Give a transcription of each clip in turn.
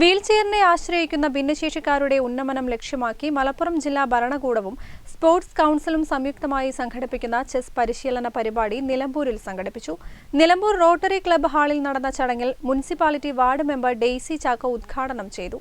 വീൽചെയറിനെ ആശ്രയിക്കുന്ന ഭിന്നശേഷിക്കാരുടെ ഉന്നമനം ലക്ഷ്യമാക്കി മലപ്പുറം ജില്ലാ ഭരണകൂടവും സ്പോർട്സ് കൗൺസിലും സംയുക്തമായി സംഘടിപ്പിക്കുന്ന ചെസ് പരിശീലന പരിപാടി നിലമ്പൂരിൽ സംഘടിപ്പിച്ചു. നിലമ്പൂർ റോട്ടറി ക്ലബ്ബ് ഹാളിൽ നടന്ന ചടങ്ങിൽ municipality ward member Daisy Chacko ഉദ്ഘാടനം ചെയ്തു.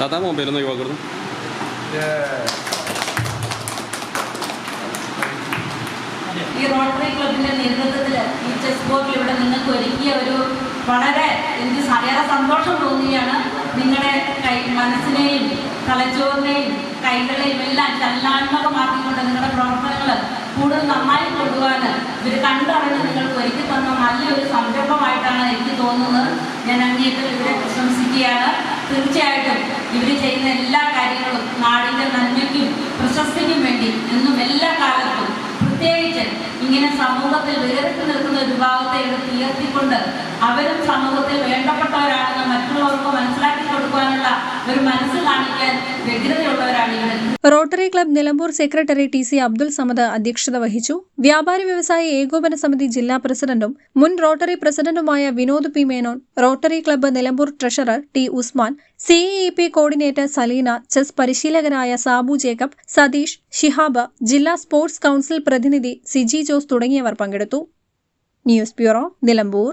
താത്താ മൊബൈലൊന്ന് ഒഴിവാക്കുന്നു ഈ റോട്ടറി ക്ലബിന്റെ നേതൃത്വത്തിൽ ഈ ചെസ് ബോർഡിൽ ഇവിടെ നിങ്ങൾക്ക് ഒരുക്കിയ ഒരു വളരെ എനിക്ക് ഏറെ സന്തോഷം തോന്നുകയാണ്. നിങ്ങളുടെ കൈ മനസ്സിനെയും തലച്ചോറിനെയും കൈകളെയും എല്ലാം ചലനാത്മകമാക്കിക്കൊണ്ട് നിങ്ങളുടെ പ്രവർത്തനങ്ങൾ കൂടുതൽ നന്നായി കൊണ്ടുപോകാൻ ഇവർ കണ്ടറിഞ്ഞ് നിങ്ങൾക്ക് ഒരുക്കി തന്ന നല്ലൊരു സംരംഭമായിട്ടാണ് എനിക്ക് തോന്നുന്നത്. ഞാൻ അങ്ങേറ്റം ഇവരെ പ്രശംസിക്കുകയാണ്. തീർച്ചയായിട്ടും ഇവർ ചെയ്യുന്ന എല്ലാ കാര്യങ്ങളും നാടിന്റെ ഇങ്ങനെ സമൂഹത്തിൽ വേറിട്ട് നിൽക്കുന്ന ഒരു വിഭാഗത്തെ എടുത്ത് ഉയർത്തിക്കൊണ്ട് അവരും സമൂഹത്തിൽ കൊടുക്കാനുള്ള rotary club Nilambur secretary T C Abdul Samad അധ്യക്ഷത വഹിച്ചു. വ്യാപാരി വ്യവസായ ഏകോപന സമിതി ജില്ലാ പ്രസിഡന്റും മുൻ റോട്ടറി പ്രസിഡന്റുമായ Vinod P Menon Rotary club Nilambur treasurer T Usman CEE P coordinator Saleena chess പരിശീലകരായ Sabu Jacob Satheesh Shihab ജില്ലാ സ്പോർട്സ് കൌൺസിൽ പ്രതിനിധി സിജി ജോസ് തുടങ്ങിയവർ പങ്കെടുത്തു. News bureau Nilambur.